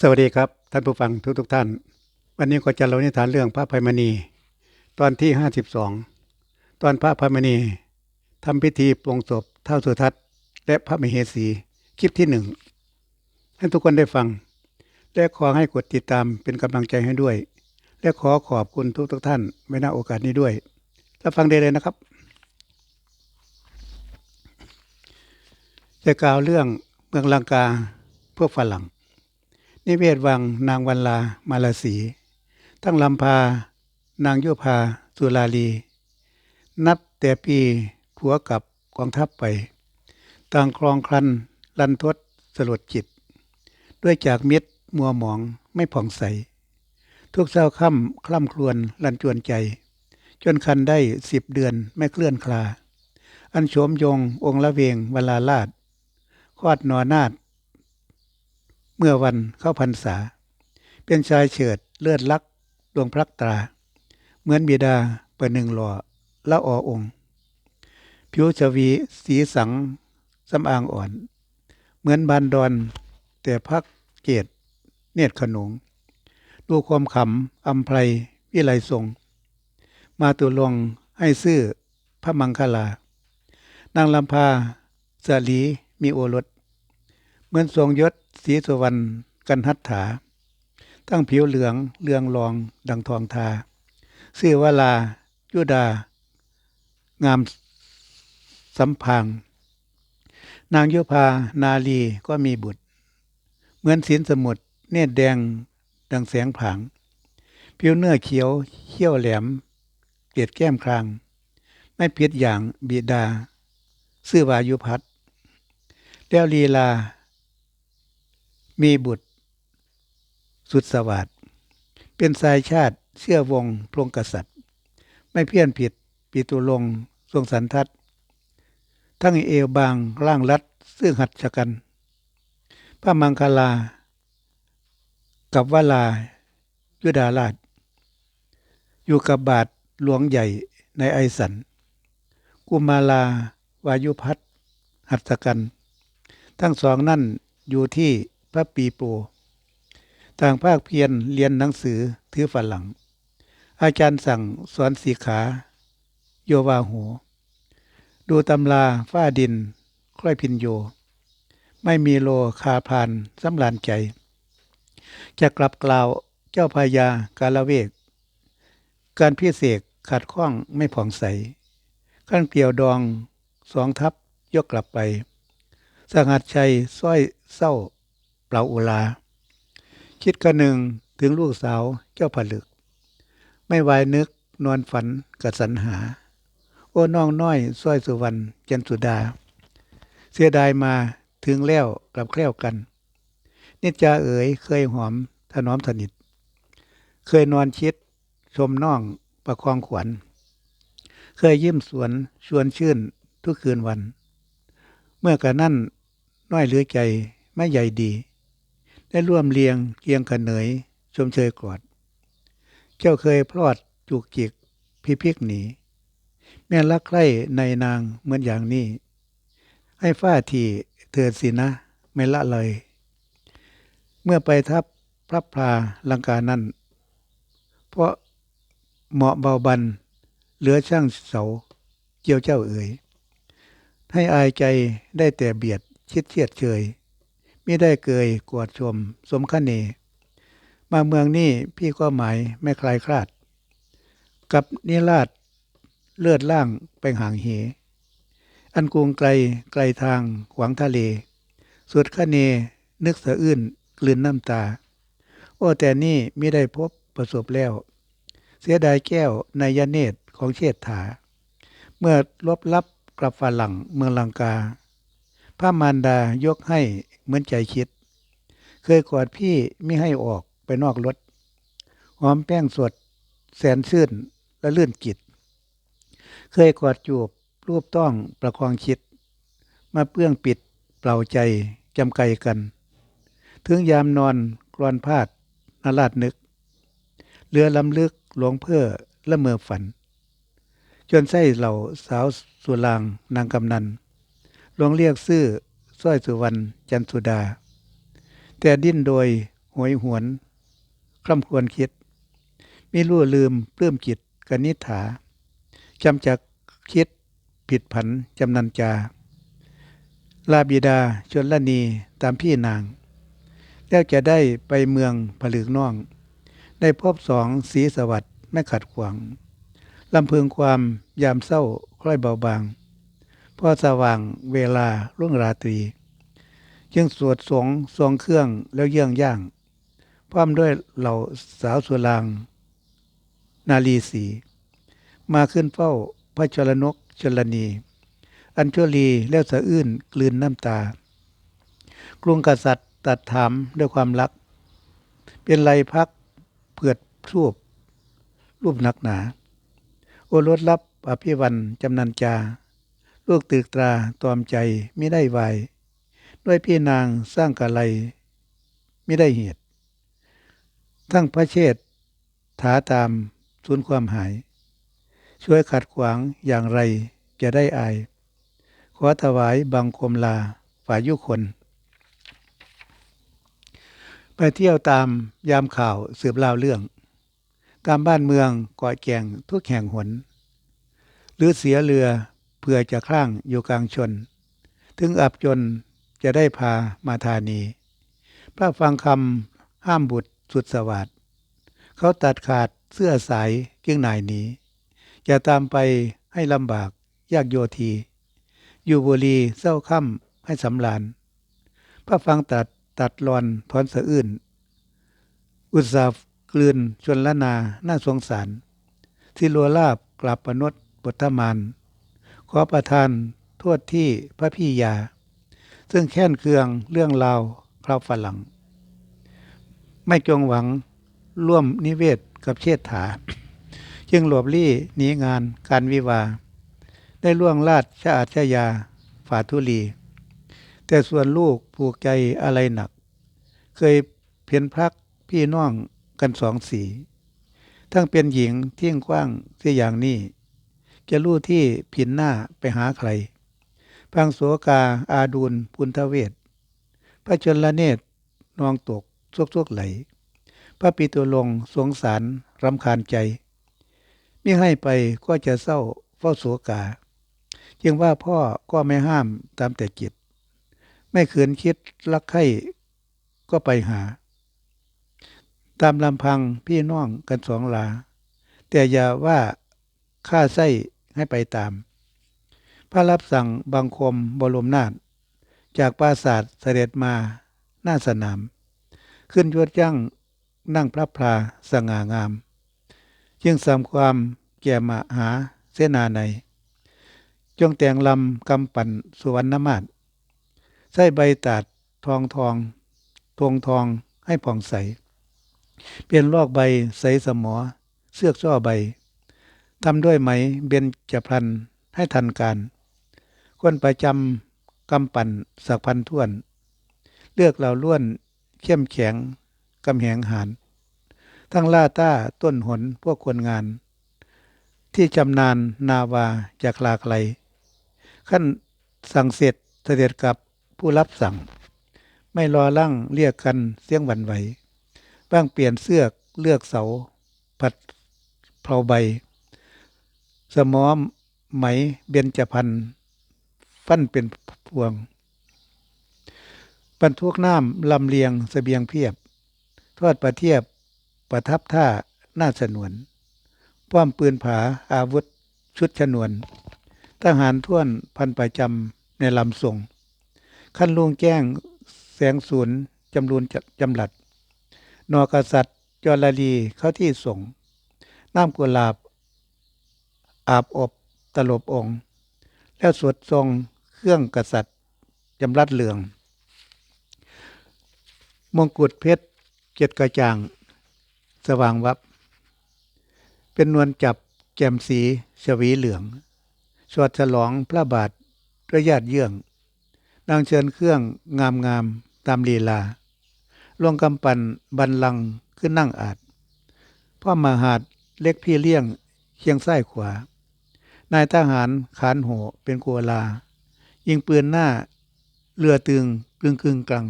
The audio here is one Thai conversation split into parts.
สวัสดีครับท่านผู้ฟังทุกทุกๆท่าน วันนี้ก็จะเล่านิทานเรื่องพระภัยมณี ตอนที่52ตอนพระภัยมณีทำพิธีปลงศพเท่าสุทัศน์ และพระมเหสีคลิปที่หนึ่งให้ทุกคนได้ฟัง และขอให้กดติดตามเป็นกำลังใจให้ด้วย และขอขอบคุณทุกทุกๆท่านไว้ณโอกาสนี้ด้วยรับฟังได้เลยนะครับ จะกล่าวเรื่องเมืองลังกาพวกฝรั่ง นิเวศวังนางวันลามาลาสีทั้งลำพานางยุพาสุลาลี นับแต่ปีผัวกับกองทัพไป ต่างคลองครันลันทดสลดจิต ด้วยจากมิตรมัวหมองไม่ผ่องใส ทุกเศร้าค่ำคล่ำครวญลันจวนใจ จนคันได้สิบเดือนไม่เคลื่อนคลา อันโฉมยงองละเวงเวลาลาดคอดนอนาด เมื่อวันเข้าพรรษา เป็นชายเฉิดเลือดลักดวงพระตรา เหมือนบิดาเปิดหนึ่งหล่อละออองค์ผิวชวีสีสังสำอางอ่อน เหมือนบานดอน แต่พักเกตเนตรขนงดูความขำอำไพรวิไลทรง มาตุลงให้ซื่อพระมังคลา นางลำพาสาลีมีโอรส เหมือนทรงยศสีสุวรรณกันหัตถาทั้งผิวเหลืองเลืองรองดังทองทาชื่อวลายุดา งามสัมพังนางยุพานาลีก็มีบุตร เหมือนสินสมุทรเนตรแดงดังแสงผางผิวเนื้อเขียวเขี้ยวแหลม เกลียดแก้มคราง ไม่เพียดอย่างบิดา ซื่อวายุพัฒน์แล้วลีลา มีบุตร สุดสวัสดเป็นสายชาติเชื่อวงพลงกษัตริย์ ไม่เพี้ยนผิดปีตุลงทรงสันทัดทั้งเอวบางร่างรัดซึ่งหัดชะกันพระมังคลา กับวลายุดาราช อยู่กับบาทหลวงใหญ่ในไอสัน กุมาลาวายุพัฒหัตถกัน ทั้งสองนั่นอยู่ที่ พระปีโป ต่างภาคเพียรเรียนหนังสือถือฝรั่ง อาจารย์สั่งสอนสีขา โยวาโห ดูตำราฝ้าดินค่อยพินโย ไม่มีโลคาพานสำลานใจ จะกลับกล่าวเจ้าพายากาลเวก การพิเศษขาดข้องไม่ผ่องใสขั้นเกี่ยวดองสองทับยกกลับไป สหัสชัยสร้อยเศร้า เปล่าอุลา คิดกระหนึ่งถึงลูกสาวเจ้าผลึก ไม่วายนึกนอนฝันกับสันหา โอ้น้องน้อยสร้อยสุวรรณจันสุดา เสียดายมาถึงแล้วกลับแคล้วกัน นิจาเอ๋ยเคยหอมถนอมสนิท เคยนอนชิด ชมน้องประคองขวัญ เคยยิ้มสวนชวนชื่นทุกคืนวัน เมื่อกะนั่นน้อยเหลือใจไม่ใหญ่ดี ได้ร่วมเลียงเกียงขนเนยชมเชยกอด เจ้าเคยพลอดจุกจิกพิพิกหนี แม่รักใคร่ในนางเหมือนอย่างนี้ ให้ฝ้าทีเถิดสินะ ไม่ละเลย เมื่อไปทับพระพลาลังกานั้นเพราะเหมาะเบาบัน เหลือช่างเสา เกี่ยวเจ้าเอ๋ยให้อายใจได้แต่เบียดชิดเชียดเชย ไม่ได้เกยกวดชม สมคเนมาเมืองนี้พี่ก็หมายไม่คลายคลาด กับนิราชเลือดล่างไปห่างเห อันกรุงไกลไกลทางขวางทะเล สุดคเนนึกสะอื้นกลืนน้ำตา โอ้แต่นี่ไม่ได้พบประสบแล้ว เสียดายแก้วในยเนตของเชษฐา เมื่อลบลับกลับฝรั่งเมืองลังกา พระมารดายกให้เหมือนใจคิด เคยกอดพี่ไม่ให้ออกไปนอกรถ หอมแป้งสด แสนชื่นและลื่นจิตเคยกอดจูบรูปต้องประคองคิด มาเปื้องปิดเปล่าใจจำไกลกัน ถึงยามนอนกรอนพาดนาราดนึก เรือลำลึกหลวงเพื่อละเมอฝัน จนไส้เหล่าสาวสุรางนางกำนัน ลวงเรียกซื่อสร้อยสุวรรณจันสุดา แต่ดิ้นโดยหวยหวนคร่ำควรคิดมีรู้ลืมปลื้มจิตกนิษฐาจำจักคิดผิดผันจำนันจา ลาบิดาชนละนีตามพี่นาง แล้วจะได้ไปเมืองผลึกน่อง ได้พบสองสีสวัสดิ์ไม่ขัดขวางลำพึงความยามเศร้าคล้อยเบาบาง พอสว่างเวลารุ่งราตรีจึงสวดสงทรงเครื่องแล้วเยื่องย่าง พร้อมด้วยเหล่าสาวสุราง นาลีสี มาขึ้นเฝ้าพระชรนกชลนี อัญชลีแล้วสะอื้นกลืนน้ำตา กรุงกษัตริย์ตัดถามด้วยความรัก เป็นไรพักเผือดรูปรูปหนักหนา โอรสรับอภิวันจำนันจา ลูกตึกตราตอมใจไม่ได้วาย ด้วยพี่นางสร้างกะไลไม่ได้เหตุ ทั้งพระเชษฐาตามสูญความหาย ช่วยขัดขวางอย่างไรจะได้อาย ขอถวายบังคมลาฝ่ายยุคน ไปเที่ยวตามยามข่าวสืบเล่าเรื่อง ตามบ้านเมืองกาะแก่งทุกแห่งหน หรือเสียเรือ พื่อจะคลั่งอยู่กลางชน ถึงอับจนจะได้พามาธานี พระฟังคำห้ามบุตรสุดสวัสดเขาตัดขาดเสื้อสายจึงนายหนีอย่าตามไปให้ลำบากยากโยทีอยู่บุรีเศร้าค่ำให้สำลานพระฟังตัดตัดรอนถอนสะอื้น อุตสาห์กลืนชนละนาหน่าสงสาร ที่ลัวลาบกลับปนดบทมาน อประทานโทษที่พระพี่ยา ซึ่งแค้นเคืองเรื่องราวคราวฝรั่ง ไม่จงหวังร่วมนิเวศกับเชษฐา จึงหลบลี่หนีงานการวิวา ได้ล่วงลาดชาอาชยาฝาทุลี แต่ส่วนลูกผูกใจอะไรหนัก เคยเพียนพักพี่น้องกันสองสี ทั้งเป็นหญิงเที่ยงกว้างเสียอย่างนี้ จะรู้ที่ผินหน้าไปหาใคร พังโสกาอาดูลพุนทเวศพระชนละเนตรนองตกซวกๆไหล พระปิตุลงสงสารรำคาญใจมิให้ไปก็จะเศร้าเฝ้าโสกา จึงว่าพ่อก็ไม่ห้ามตามแต่จิต ไม่เขืนคิดรักใครก็ไปหา ตามลำพังพี่น้องกันสองลา แต่อย่าว่าข้าไส้ ให้ไปตาม พระรับสั่งบังคมบรมนาถจากปราศาสตร์เสด็จมาหน้าสนาม ขึ้นยวดยั่งนั่งพระพลาสง่างาม จึงสำความแก่มาหาเสนาใน จงแต่งลำกำปั่นสุวรรณมาศใส่ใบตาดทองทองทวงทองให้ผ่องใส เปลี่ยนลอกใบใสสมอ เสื้อช่อใบ ทำด้วยไหมเบญจพลันให้ทันการ ควนประจำกำปั่นสักพันท่วน เลือกเราล้วนเข้มแข็งกำแหงหานทั้งล่าต้าต้นหนพวกคนงาน ที่จำนานนาวาจากลาไกล ขั้นสั่งเสร็จเสด็จกับผู้รับสั่ง ไม่รอลั่งเรียกกันเสียงหวันไหว บ้างเปลี่ยนเสื้อเลือกเสา ผัดเพลาใบ สมอมไหมเบญจพันธ์ฟันเป็นพวง บรรทุกน้ำลำเลียงสเสบียงเพียบ ทอดประเทียบประทับท่าหน้าสนวนป้อมปืนผาอาวุธชุดชนวน ทหารท่วนพันประจำในลำส่งขั้นลุงแจ้งแสงศูนย์จำรูนจำหลัด นอกษัตริย์จรลีเข้าที่ส่ง น้ำกุหลาบ อาบอบตลบองค์ แล้วสวดทรงเครื่องกษัตริย์จำรัดเหลือง มงกุฎเพชรเจ็ดกระจ่าง สว่างวับ เป็นนวลจับแจ่มสีชวีเหลือง สวดฉลองพระบาทด้วยาติเยื่องนางเชิญเครื่องงามงามตามลีลาลวงกำปั่นบันลังขึ้นนั่งอาจพ่อมหาดเล็กพี่เลี้ยงเคียงซ้ขวา นายทหารขานโหเป็นกัวลา ยิงปืนหน้า เรือตึงกึ่งกึ่งกลาง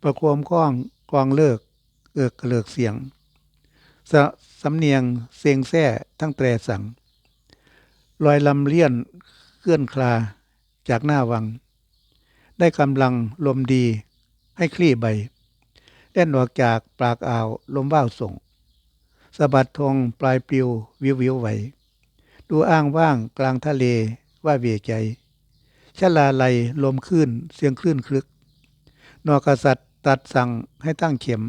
ประโคมข้องกลองเลิก เอิกกระเลิกเสียงสสำเนียงเสียงแซ่ทั้งแตรสัง ลอยลำเลี่ยนเคลื่อนคลาจากหน้าวัง ได้กำลังลมดีให้คลี่ใบเล่นออกจากปากอ่าวลมว่าวส่งสะบัดทงปลายปลิววิววิวไหว ดูอ้างว่างกลางทะเลว่าเวียใจชลาไหลลมขึ้นเสียงคลื่นคลึก นอกษัตริย์ตัดสั่งให้ตั้งเข็ม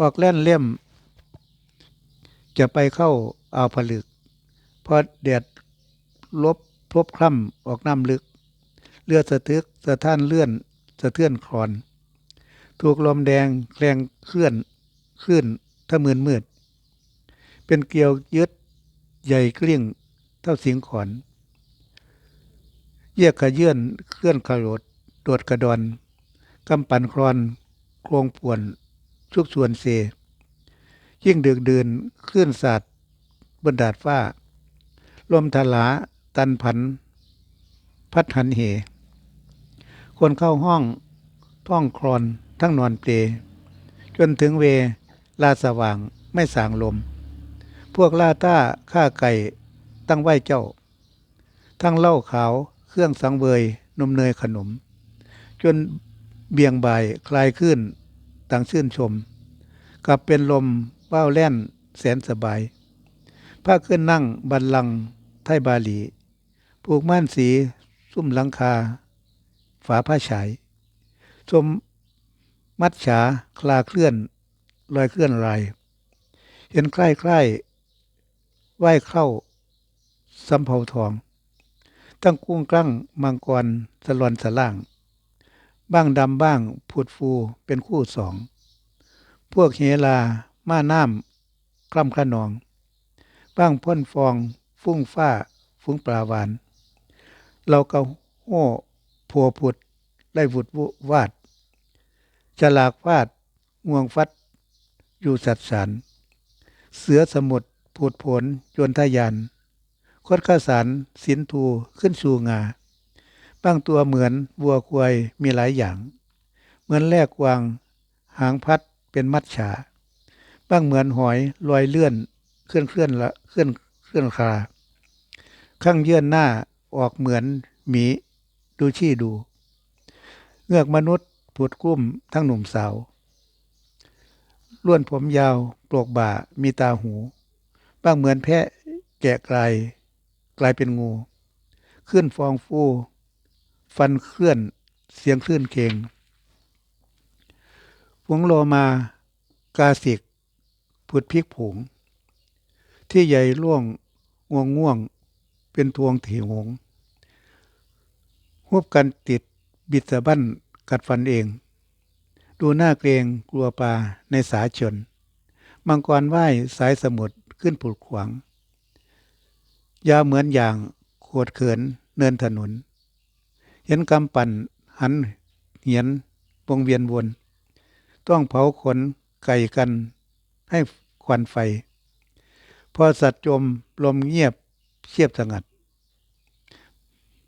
ออกแล่นเล่ม จะไปเข้าเอาผลึก พอแดดลบพลบคล่ำออกน้ำลึก เลือดสะทึกสะท้านเลื่อนสะเทือนคลอน ถูกลมแดงแคลงเคลื่อนคลื่นถ้ามืนมืด เป็นเกลียวยึดใหญ่เกลี้ยง ท่าสิงขอนเยียกขยื่นเคลื่อนขรดโดดกระดอนกำปั่นคลอนโครงป่วนชุกส่วนเซ ยิ่งดึกดื่นคลื่นสาดบนดาดฟ้า ลมทลาตันผัน พัดหันเห คนเข้าห้องท่องคลอนทั้งนอนเปลจนถึงเวลาสว่างไม่สางลม พวกล่าต้าฆ่าไก่ ตั้งไหว้เจ้า ทั้งเหล้าขาวเครื่องสังเวย นมเนยขนม จนเบี่ยงบ่ายคลายขึ้นต่างชื่นชม กลับเป็นลมว้าวแล่นแสนสบายผ้าขึ้นนั่งบันลังไทยบาลีผูกม่านสีซุ่มหลังคา ฝาผ้าฉาย ชมมัดฉาคลาเคลื่อน ลอยเคลื่อนลาย เห็นใกล้ใกล้ไหว้เข้า สำเภาทอง ตั้งกุ้งกลั้งมังกรสลอนสล่าง บ้างดำบ้างผุดฟูเป็นคู่สอง พวกเฮลาม่าน้ำคล่ำขนอง บ้างพ่นฟอง ฟุ้งฟ้าฟุ้งปลาวาน เราเกาโห่ผัวผุดไล่วุดวุวาดฉลากวาดงวงฟัด อยู่สัดสาร เสือสมุทรผูดผลยนทยาน คดข้าสารสินทูขึ้นสูงาบางตัวเหมือนวัวควายมีหลายอย่าง เหมือนแลกวาง หางพัดเป็นมัดฉาบ้างเหมือนหอยลอยเลื่อนเคลื่อนเคลื่อนละเคลื่อนเคลื่อนคลาข้างเยื่อนหน้าออกเหมือนหมีดูชี้ดู เงือกมนุษย์ผุดกุ้มทั้งหนุ่มสาวล้วนผมยาวปลวกบ่ามีตาหู บ้างเหมือนแพะแกะกล กลายเป็นงูขึ้นฟองฟูฟันเคลื่อนเสียงคลื่นเคงผงโลมากาสิกผุดพริกผง ที่ใหญ่ล่วงง่วงง่วงเป็นทวงถีหงฮุบกันติดบิดสะบั้นกัดฟันเอง ดูหน้าเกรงกลัวปลาในสาชน มังกรไหว้สายสมุทรขึ้นผุดขวาง ยาเหมือนอย่างโขดเขินเนินถนน เห็นกำปั่นหันเหียนวงเวียนวน ต้องเผาขนไก่กันให้ควันไฟ พอสัตว์จมลมเงียบเชียบสงัด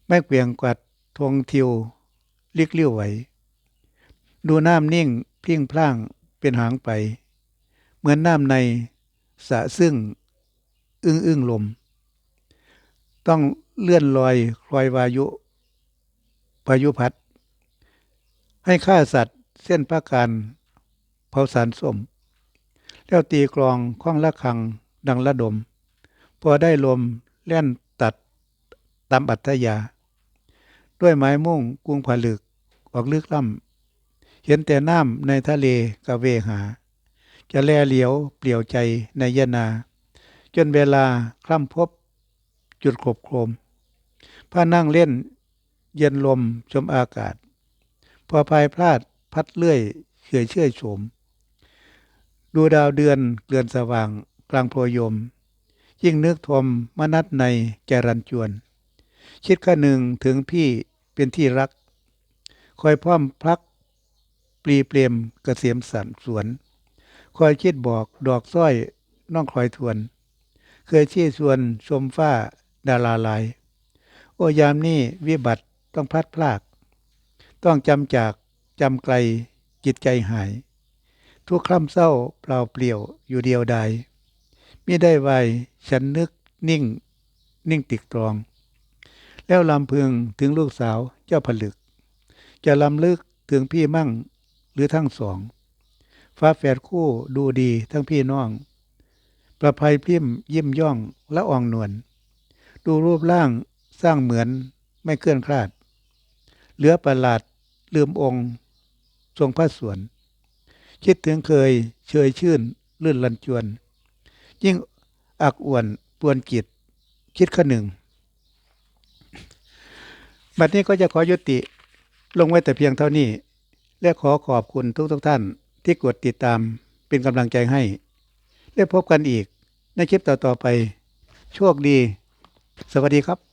ไม่เกวียงกวัดทงทิวลิกเลี้ยวไหว ดูน้ำนิ่งพิ้งพล่างเป็นหางไป เหมือนน้ำในสะซึ่ง อึ้งอึ้งลม ต้องเลื่อนลอยคลอยวายุพายุพัด ให้ฆ่าสัตว์เส้นพระการเผาสารส้ม แล้วตีกลองข้องละคังดังระดม พอได้ลมแล่นตัดตามอัตยา ด้วยไม้มุ่งกุ้งผลึกออกลึกล่ำเห็นแต่น้ำในทะเลกะเวหา จะแลเหลียวเปลี่ยวใจในยนา จนเวลาคล่ำพบ จุดขบโคมพานั่งเล่นเย็นลมชมอากาศ พอภายพลาดพัดเลื่อยเฉยเชื่อโฉมดูดาวเดือนเกลือนสว่างกลางโพยม ยิ่งนึกทมมนัดในแกรันจวน คิดข้าหนึ่งถึงพี่เป็นที่รัก คอยพร้อมพลัก ปลีเปลี่ยมกเกษมสันสวน คอยคิดบอกดอกสร้อยน้องคอยทวน เคยชี้ชวนชมฟ้า ดาราลาย โอ้ยามนี้วิบัติต้องพลัดพลาก ต้องจำจากจำไกลจิตใจหาย ทุกคร่ำเศร้าเปล่าเปลี่ยวอยู่เดียวดายมิได้ไวฉันนึกนิ่ง นิ่งติกตรอง แล้วลำพึงถึงลูกสาวเจ้าผลึก จะลำลึกถึงพี่มั่งหรือทั้งสอง ฟ้าแฝดคู่ดูดีทั้งพี่น้อง ประภัยพิมพ์ยิ้มย่องและอ่องนวล ดูรูปร่างสร้างเหมือนไม่เคลื่อนคลาด เหลือประหลาดลืมองค์ ทรงพระสวน คิดถึงเคยเชยชื่น ลื่นลันจวน ยิ่งอักอวนปวนกิจคิดขหนึ่ง บัดนี้ก็จะขอยุติลงไว้แต่เพียงเท่านี้ และขอขอบคุณทุกทุกท่านที่กดติดตามเป็นกำลังใจให้ และพบกันอีกในคลิปต่อๆไป โชคดี สวัสดีครับ